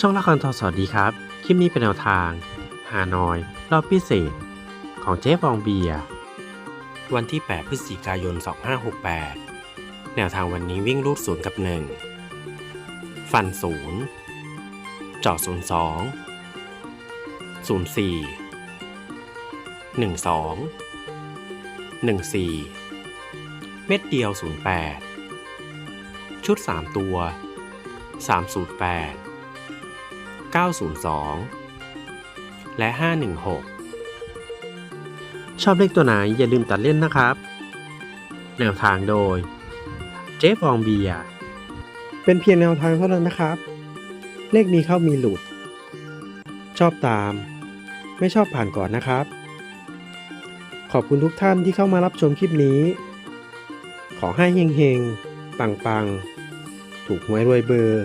ช่องละครทอสวัสดีครับ คลิปนี้เป็นแนวทาง ฮานอย รอบพิเศษ ของเจ๊ฟองเบีย วันที่ 8 พฤศจิกายน 2568 แนวทางวันนี้วิ่งรูดศูนย์กับ 1 ฟันศูนย์เจาะศูนย์สองศูนย์สี่หนึ่งสองหนึ่งสี่เม็ดเดียวศูนย์แปดชุดสามตัวสามศูนย์แปด 902 และ 516 ชอบเลขตัวไหนอย่าลืมตัดเล่นนะครับ แนวทางโดย เจ๊ฟองเบียร์เป็นเพียงแนวทางเท่านั้นนะครับ เลขมีเข้ามีหลุด ชอบตาม ไม่ชอบผ่านก่อนนะครับ ขอบคุณทุกท่านที่เข้ามารับชมคลิปนี้ ขอให้เฮงๆ ปังๆ ถูกหวยรวยเบอร์